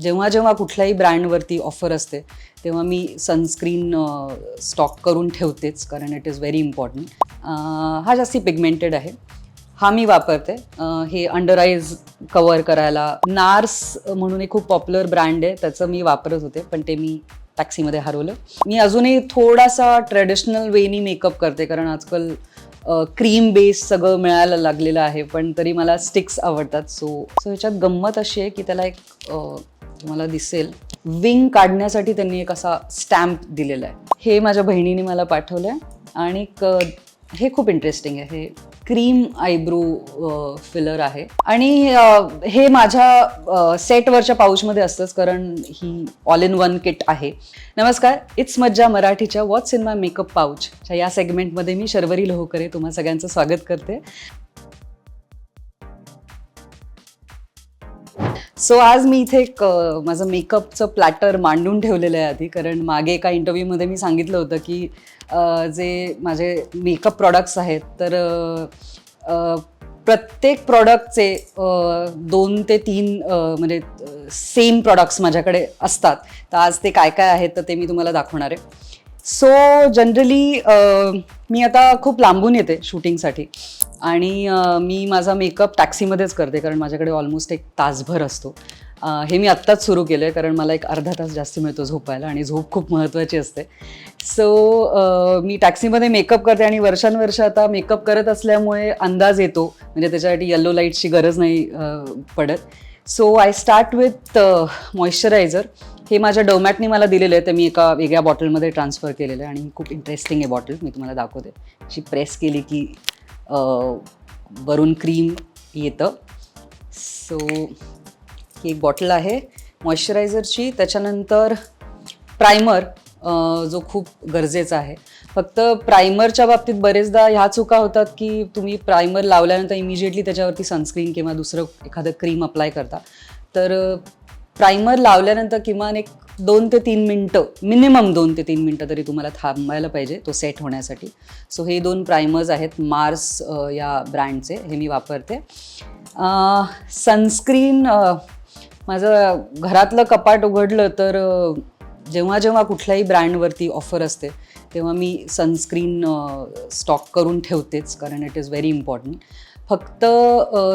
जेव्हा जेव्हा कुठल्याही ब्रँडवरती ऑफर असते तेव्हा मी सनस्क्रीन स्टॉक करून ठेवतेच कारण इट इज व्हेरी इम्पॉर्टंट हा जास्ती पिगमेंटेड आहे. हा मी वापरते. हे अंडर आईज कवर करायला नार्स म्हणून एक खूप पॉप्युलर ब्रँड आहे त्याचं मी वापरत होते पण ते मी टॅक्सीमध्ये हरवलं. मी अजूनही थोडासा ट्रेडिशनल वेनी मेकअप करते कारण आजकाल क्रीम बेस सगळं मिळायला लागलेलं आहे पण तरी मला स्टिक्स आवडतात. सो सो ह्याच्यात गंमत अशी आहे की त्याला एक तुम्हाला दिसेल. विंग काढण्यासाठी त्यांनी एक असा स्टॅम्प दिलेला आहे. हे माझ्या बहिणीने मला पाठवलं आहे आणि हे खूप इंटरेस्टिंग आहे. हे क्रीम आयब्रो फिलर आहे. आणि हे माझ्या सेटवरच्या पाऊचमध्ये असतंच कारण ही ऑल इन वन किट आहे. नमस्कार इट्स मज्जा मराठीच्या वॉट्स इन माय मेकअप पाऊचच्या या सेगमेंटमध्ये मी शर्वरी लोहकरे तुम्हा सगळ्यांचं स्वागत करते. सो आज मी इथे एक माझं मेकअपचं प्लॅटर मांडून ठेवलेलं आहे आधी कारण मागे एका इंटरव्ह्यूमध्ये मी सांगितलं होतं की जे माझे मेकअप प्रॉडक्ट्स आहेत तर प्रत्येक प्रॉडक्टचे दोन ते तीन म्हणजे सेम प्रॉडक्ट्स माझ्याकडे असतात. तर आज ते काय काय आहेत तर ते मी तुम्हाला दाखवणार आहे. सो जनरली मी आता खूप लांबून येते शूटिंगसाठी आणि मी माझा मेकअप टॅक्सीमध्येच करते कारण माझ्याकडे ऑलमोस्ट एक तासभर असतो. हे मी आत्ताच सुरू केलं आहे कारण मला एक अर्धा तास जास्त मिळतो झोपायला आणि झोप खूप महत्त्वाची असते. सो मी टॅक्सीमध्ये मेकअप करते आणि वर्षानुवर्ष आता मेकअप करत असल्यामुळे अंदाज येतो म्हणजे त्याच्यासाठी येल्लो लाईटची गरज नाही पडत. So I start with moisturiser हे माझ्या डोमॅटनी मला दिलेलं आहे ते मी एका वेगळ्या बॉटलमध्ये ट्रान्सफर केलेलं आहे आणि खूप इंटरेस्टिंग आहे बॉटल मी तुम्हाला दाखवते. अशी प्रेस केली की वरून क्रीम येतं. सो ही एक बॉटल आहे. मॉइश्चरायझरची त्याच्यानंतर प्रायमर जो खूप गरजेचा आहे. फक्त प्रायमरच्या बाबतीत बरेचदा ह्या चुका होतात की तुम्ही प्रायमर लावल्यानंतर इमिजिएटली त्याच्यावरती सनस्क्रीन किंवा दुसरं एखादं क्रीम अप्लाय करता. तर प्रायमर लावल्यानंतर किमान एक दोन ते तीन मिनटं मिनिमम दोन ते तीन मिनटं तरी तुम्हाला थांबायला पाहिजे तो सेट होण्यासाठी. सो हे दोन प्रायमर्स आहेत मार्स या ब्रँडचे हे मी वापरते. सनस्क्रीन माझं घरातलं कपाट उघडलं तर जेव्हा जेव्हा कुठल्याही ब्रँडवरती ऑफर असते तेव्हा मी सनस्क्रीन स्टॉक करून ठेवतेच कारण इट इज व्हेरी इम्पॉर्टंट फक्त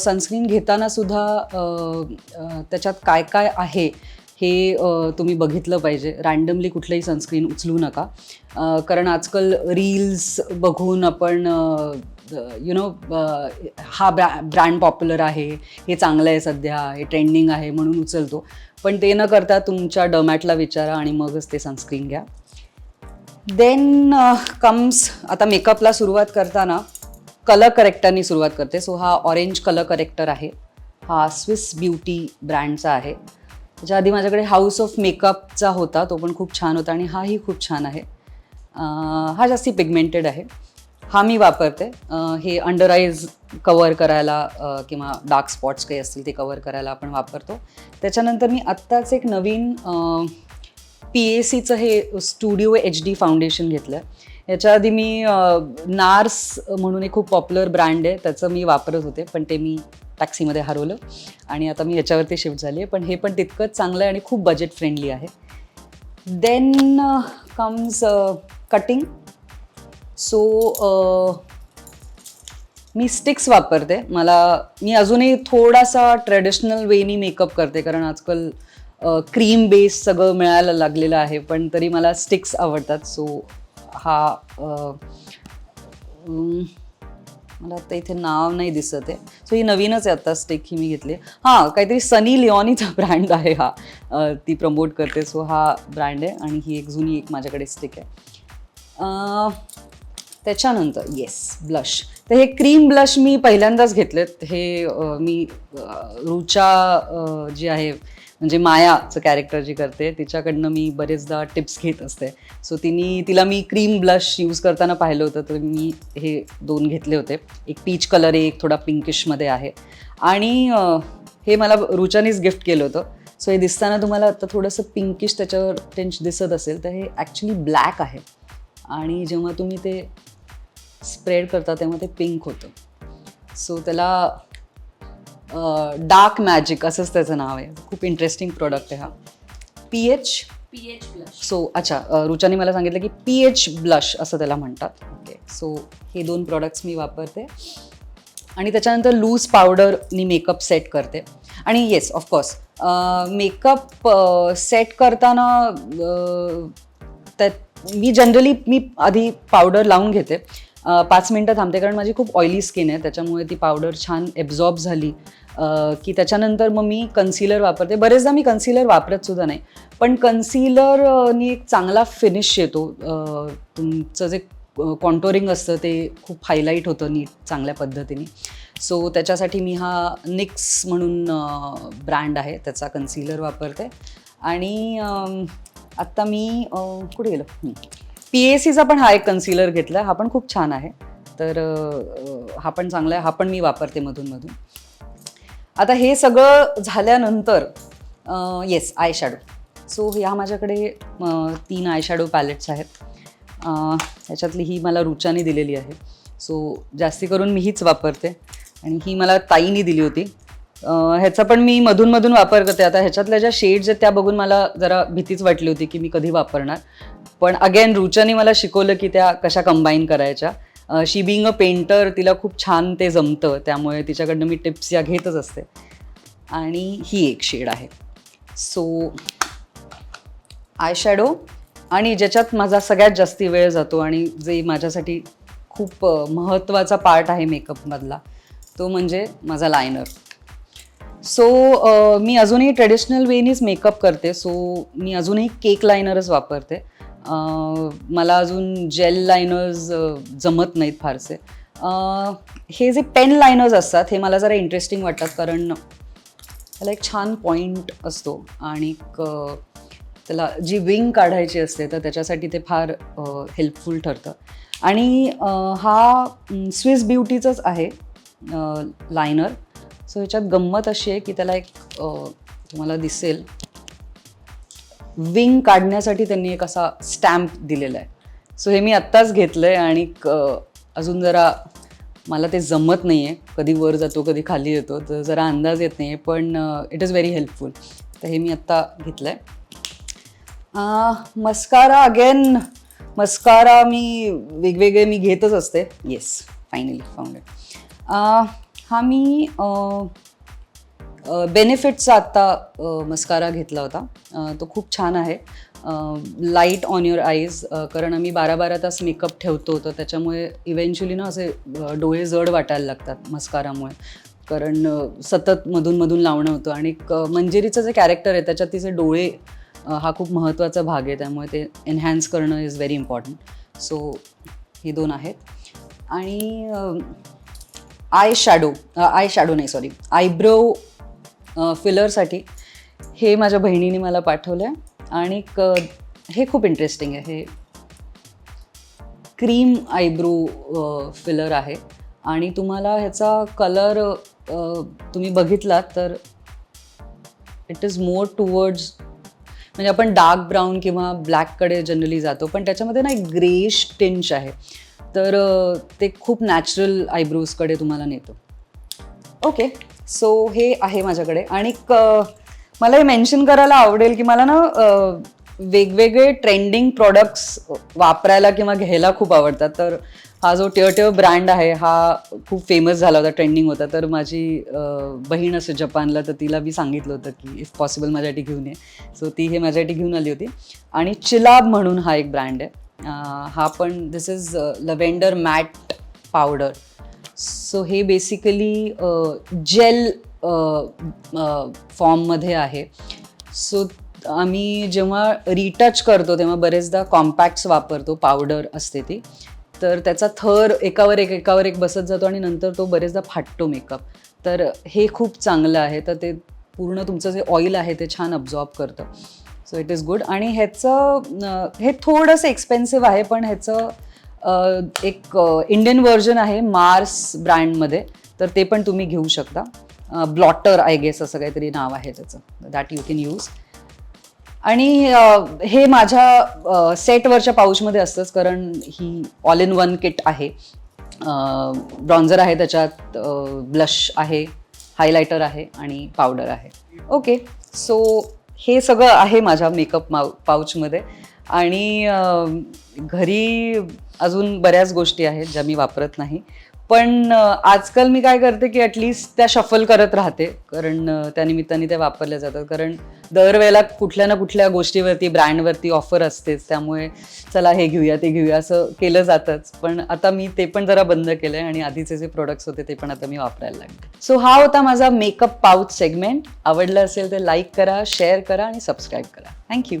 सनस्क्रीन घेताना सुद्धा त्याच्यात काय काय आहे हे तुम्ही बघितलं पाहिजे. रँडमली कुठलंही सनस्क्रीन उचलू नका. कारण आजकाल रील्स बघून आपण यु नो हा ब्रॅ ब्रँड पॉप्युलर आहे. हे चांगलं आहे सध्या. हे ट्रेंडिंग आहे म्हणून उचलतो. पण ते न करता तुमच्या डमॅटला विचारा आणि मगच ते सनस्क्रीन घ्या. देन कम्स आता मेकअपला सुरुवात करताना कलर करेक्टरनी सुरुवात करते. सो हा ऑरेंज कलर करेक्टर आहे. हा स्विस ब्युटी ब्रँडचा आहे. त्याच्या आधी माझ्याकडे हाऊस ऑफ मेकअपचा होता तो पण खूप छान होता आणि हाही खूप छान आहे. हा जास्ती पिगमेंटेड आहे. हा मी वापरते. हे अंडर आईज कवर करायला किंवा डार्क स्पॉट्स काही असतील ते कवर करायला आपण वापरतो. त्याच्यानंतर मी आत्ताच एक नवीन पी ए सीचं हे स्टुडिओ एच डी फाउंडेशन घेतलं आहे याच्या आधी मी नार्स म्हणून एक खूप पॉप्युलर ब्रँड आहे त्याचं मी वापरत होते पण ते मी टॅक्सीमध्ये हरवलं. आणि आता मी याच्यावरती शिफ्ट झाली आहे. पण हे पण तितकंच चांगलं आहे आणि खूप बजेट फ्रेंडली आहे. देन कम्स कटिंग सो मी स्टिक्स वापरते. मला मी अजूनही थोडासा ट्रेडिशनल वेनी मेकअप करते. कारण आजकाल uh, क्रीम बेस सगळं मिळायला लागलेलं आहे. पण तरी मला स्टिक्स आवडतात. सो हा uh, मला आता इथे नाव नाही दिसत आहे. सो ही नवीनच आहे आता स्टिक ही मी घेतली हां काहीतरी सनी लिओनीचा ब्रँड आहे हा. ती प्रमोट करते. सो हा ब्रँड आहे आणि ही एक जुनी एक माझ्याकडे स्टिक आहे. त्याच्यानंतर येस ब्लश तर हे क्रीम ब्लश मी पहिल्यांदाच घेतलेत. हे मी रुचा जी आहे म्हणजे मायाचं कॅरेक्टर जी करते तिच्याकडनं मी बरेचदा टिप्स घेत असते. सो तिने तिला मी क्रीम ब्लश यूज करताना पाहिलं होतं तर मी हे दोन घेतले होते. एक पीच कलर आहे एक थोडा पिंकिशमध्ये आहे. आणि हे मला रुचानीच गिफ्ट केलं होतं. सो हे दिसताना तुम्हाला आता थोडंसं पिंकिश त्याच्यावर टेंच दिसत असेल तर हे ॲक्च्युली ब्लॅक आहे. आणि जेव्हा तुम्ही ते स्प्रेड करता तेव्हा ते पिंक होतं. सो त्याला डार्क मॅजिक असंच त्याचं नाव आहे. खूप इंटरेस्टिंग प्रोडक्ट आहे हा. P H P H plus so अच्छा रुचाने मला सांगितलं की पी एच ब्लश असं त्याला म्हणतात. ओके सो हे दोन प्रॉडक्ट्स मी वापरते. आणि त्याच्यानंतर लूज पावडरनी मेकअप सेट करते. आणि येस ऑफकोर्स मेकअप सेट करताना अ, त्यात मी जनरली मी आधी पावडर लावून घेते. पाच मिनटं थांबते कारण माझी खूप ऑइली स्किन आहे त्याच्यामुळे ती पावडर छान एब्झॉर्ब झाली. की त्याच्यानंतर मग मी कन्सिलर वापरते. बरेचदा मी कन्सिलर वापरत सुद्धा नाही पण कन्सिलरनी एक चांगला फिनिश येतो. तुमचं जे कॉन्टोरिंग असतं ते खूप हायलाईट होतं नीट चांगल्या पद्धतीने. सो त्याच्यासाठी मी हा निक्स म्हणून ब्रँड आहे त्याचा कन्सिलर वापरते. आणि आत्ता मी कुठे गेलो? पी ए सीचा पण हा एक कन्सिलर घेतला. हा पण खूप छान आहे. तर हा पण चांगला आहे. हा पण मी वापरते मधून मधून आता हे सगळं झाल्यानंतर येस आय शॅडो सो ह्या माझ्याकडे तीन आय शॅडो पॅलेट्स आहेत ह्याच्यातली ही मला रुचानी दिलेली आहे. सो जास्ती करून मी हीच वापरते. आणि ही मला ताईनी दिली होती. ह्याचा पण मी मधून मधून वापर करते. आता ह्याच्यातल्या ज्या शेड्स आहेत त्या बघून मला जरा भीतीच वाटली होती की मी कधी वापरणार. पण अगेन रुचाने मला शिकवलं की त्या कशा कंबाईन करायच्या. शी बिंग अ पेंटर तिला खूप छान ते जमतं. त्यामुळे तिच्याकडनं मी टिप्स या घेतच असते. आणि ही एक शेड आहे. सो आय शॅडो आणि ज्याच्यात माझा सगळ्यात जास्ती वेळ जातो आणि जे माझ्यासाठी खूप महत्त्वाचा पार्ट आहे मेकअपमधला तो म्हणजे माझा लायनर सो मी अजूनही ट्रेडिशनल वेनीच मेकअप करते. सो मी अजूनही केक लायनरच वापरते. मला अजून जेल लायनर्स जमत नाहीत फारसे. हे जे पेन लायनर्स असतात हे मला जरा इंटरेस्टिंग वाटतात कारण त्याला एक छान पॉईंट असतो आणि त्याला जी विंग काढायची असते तर त्याच्यासाठी ते फार हेल्पफुल ठरतं. आणि हा स्विस ब्युटीचंच आहे लायनर सो ह्याच्यात गंमत अशी आहे की त्याला एक तुम्हाला दिसेल. विंग काढण्यासाठी त्यांनी एक असा स्टॅम्प दिलेला आहे. सो हे मी आत्ताच घेतलं आहे आणि क- अजून जरा मला ते जमत नाही आहे कधी वर जातो कधी खाली येतो तर जरा अंदाज येत नाही आहे पण इट इज व्हेरी हेल्पफुल तर हे मी आत्ता घेतलं आहे मस्कारा अगेन मस्कारा मी वेगवेगळे मी घेतच असते. येस फायनली फाउंड हा मी बेनिफिटचा आत्ता मस्कारा घेतला होता. तो खूप छान आहे. लाइट ऑन युअर आईज कारण आम्ही बारा बारा तास मेकअप ठेवतो तर त्याच्यामुळे इव्हेंच्युअली ना असे डोळे जड वाटायला लागतात मस्कारामुळे कारण सतत मधून मधून लावणं होतं. आणि क- मंजिरीचं जे कॅरेक्टर आहे त्याच्यात तिचे डोळे हा खूप महत्त्वाचा भाग आहे. त्यामुळे ते एन्हॅन्स करणं इज व्हेरी इम्पॉर्टंट सो हे दोन आहेत. आणि आय शॅडो आय शॅडो नाही सॉरी आयब्रो फिलरसाठी हे माझ्या बहिणीने मला पाठवलं आहे आणि हे खूप इंटरेस्टिंग आहे. हे क्रीम आयब्रो फिलर आहे. आणि तुम्हाला ह्याचा कलर तुम्ही बघितलात तर इट इज मोर टुवर्ड्स म्हणजे आपण डार्क ब्राऊन किंवा ब्लॅककडे जनरली जातो पण त्याच्यामध्ये ना एक ग्रेश टिंच आहे. तर ते खूप नॅचरल आयब्रोजकडे तुम्हाला नेतो. ओके सो हे आहे माझ्याकडे. आणि मला हे मेन्शन करायला आवडेल की मला ना वेगवेगळे ट्रेंडिंग प्रॉडक्ट्स वापरायला किंवा घ्यायला खूप आवडतात. तर हा जो टिअर टिअर ब्रँड आहे हा खूप फेमस झाला होता ट्रेंडिंग होता. तर माझी बहीण असं जपानला तर तिला मी सांगितलं होतं की इफ पॉसिबल माझ्यासाठी घेऊन ये. सो ती हे माझ्यासाठी घेऊन आली होती. आणि चिलाब म्हणून हा एक ब्रँड आहे. हा पण this is lavender matte powder so हे बेसिकली जेल फॉर्ममध्ये आहे. सो आम्ही जेव्हा रिटच करतो तेव्हा बरेचदा कॉम्पॅक्ट्स वापरतो पावडर असते ती. तर त्याचा थर एकावर एक एकावर एक बसत जातो आणि नंतर तो बरेचदा फाटतो मेकअप तर हे खूप चांगलं आहे. तर ते पूर्ण तुमचं जे ऑइल आहे ते छान अब्झॉर्ब करतं. सो इट इज गुड आणि ह्याचं हे थोडंसं एक्सपेन्सिव्ह आहे पण ह्याचं एक इंडियन व्हर्जन आहे मार्स ब्रँडमध्ये तर ते पण तुम्ही घेऊ शकता. ब्लॉटर आय गेस असं काहीतरी नाव आहे त्याचं दॅट यू कॅन यूज आणि हे माझ्या सेटवरच्या पाऊचमध्ये असतंच कारण ही ऑल इन वन किट आहे ब्रॉन्झर आहे त्याच्यात ब्लश आहे हायलायटर आहे आणि पावडर आहे. ओके सो हे सगळं आहे माझ्या मेकअप माउ पाऊचमध्ये आणि घरी अजून बऱ्याच गोष्टी आहेत ज्या मी वापरत नाही. पण आजकाल मी काय करते की ॲटलिस्ट त्या शफल करत राहते. कारण त्यानिमित्ताने त्या निमित्ताने त्या वापरल्या जातात. कारण दरवेळेला कुठल्या ना कुठल्या गोष्टीवरती ब्रँडवरती ऑफर असतेच. त्यामुळे चला हे घेऊया ते घेऊया असं केलं जातंच. पण आता मी ते पण जरा बंद केलं आहे आणि आधीचे जे प्रोडक्ट्स होते ते पण आता मी वापरायला लागले. सो हा होता माझा मेकअप पाऊच सेगमेंट आवडलं असेल तर लाईक करा शेअर करा आणि सबस्क्राईब करा. थँक्यू